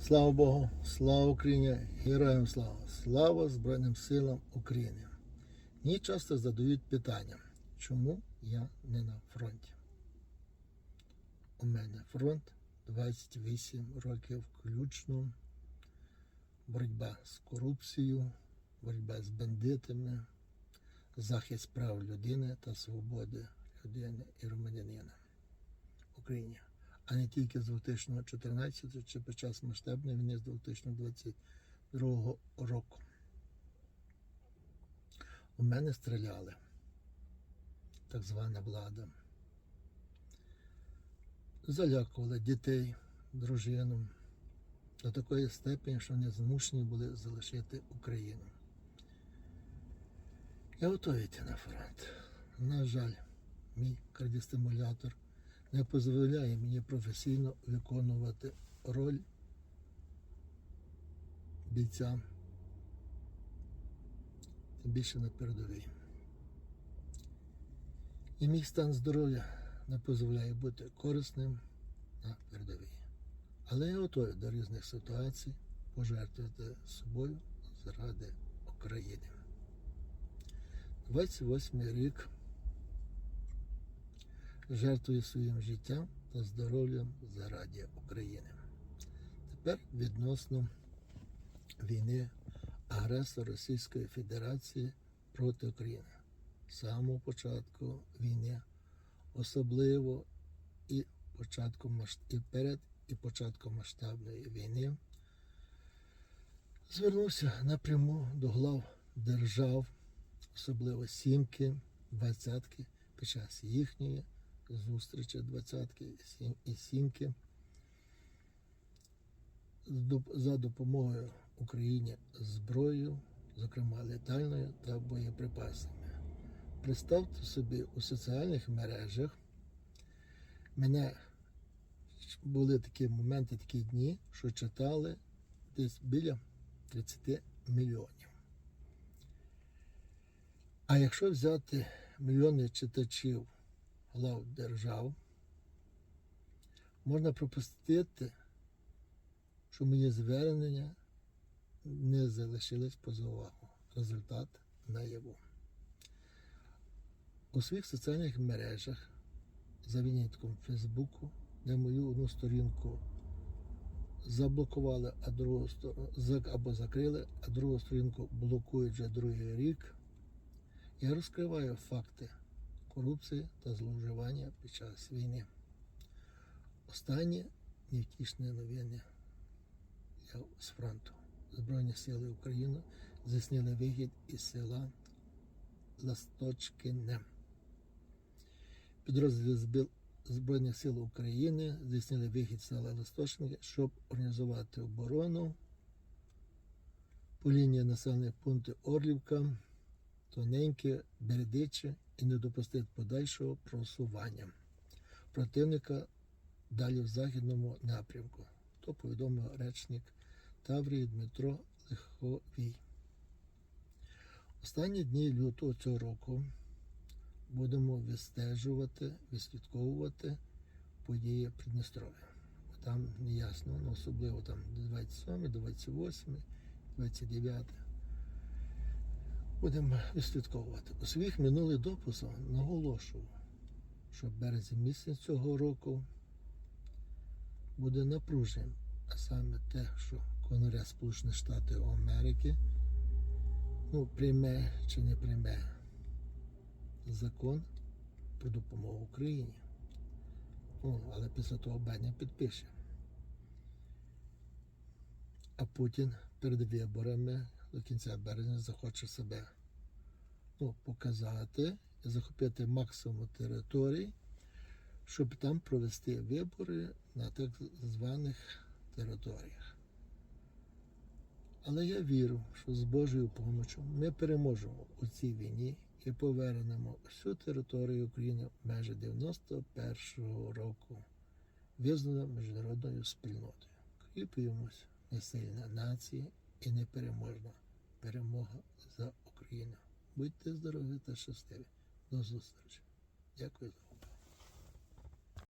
Слава Богу, слава Україні, героям слава, слава Збройним силам України. Мені часто задають питання, чому я не на фронті. У мене фронт 28 років включно, боротьба з корупцією, боротьба з бандитами, захист прав людини та свободи людини і громадянина в Україні а не тільки з 2014 чи під час масштабної війни з 2022 року. У мене стріляли так звана влада. Залякували дітей, дружину до такої степені, що вони змушені були залишити Україну. Я готовий йти на фронт. На жаль, мій кардіостимулятор не дозволяє мені професійно виконувати роль бійця, тим більше на передовій. І мій стан здоров'я не дозволяє бути корисним на передовій. Але я готовий до різних ситуацій пожертвувати собою заради України. 28 рік жертвує своїм життям та здоров'ям заради України. Тепер відносно війни агресора Російської Федерації проти України. З самого початку війни, особливо і початку і перед і початком масштабної війни, звернувся напряму до глав держав, особливо сімки, двадцятки, під час їхньої зустрічі двадцятки і сім- сімки за допомогою Україні зброєю, зокрема летальною та боєприпасами. Представте собі у соціальних мережах мене були такі моменти, такі дні, що читали десь біля 30 мільйонів. А якщо взяти мільйони читачів глав держав, можна пропустити, що мої звернення не залишились поза увагу. Результат наяву. У своїх соціальних мережах за винятком Фейсбуку, де мою одну сторінку заблокували, а другу або закрили, а другу сторінку блокують вже другий рік. Я розкриваю факти корупції та зловживання під час війни. Останні невтішні новини з фронту. Збройні сили України здійснили вихід із села Ласточкине. Підрозділи Збройних сил України здійснили вихід з села Ласточкине, щоб організувати оборону по лінії населених пунктів Орлівка, Тоненьке, Бередиче і не допустити подальшого просування противника далі в західному напрямку. То повідомив речник Таврії Дмитро Лиховій. Останні дні лютого цього року будемо відстежувати, відслідковувати події Придністров'я. Там не ясно, ну, особливо там 27, 28, 29. Будемо відслідковувати. У своїх минулих дописах наголошував, що березень місяць цього року буде напруженим, а саме те, що Конгрес Сполучених Штатів Америки ну, прийме чи не прийме закон про допомогу Україні. Ну, але після того Байден підпише. А Путін перед виборами до кінця березня захоче себе ну, показати і захопити максимум територій, щоб там провести вибори на так званих територіях. Але я вірю, що з Божою допомогою ми переможемо у цій війні і повернемо всю територію України в межі 91-го року, визнано міжнародною спільнотою. Кріпуємось, ми сильна нація і непереможна перемога за Україну. Будьте здорові та щасливі. До зустрічі. Дякую за увагу.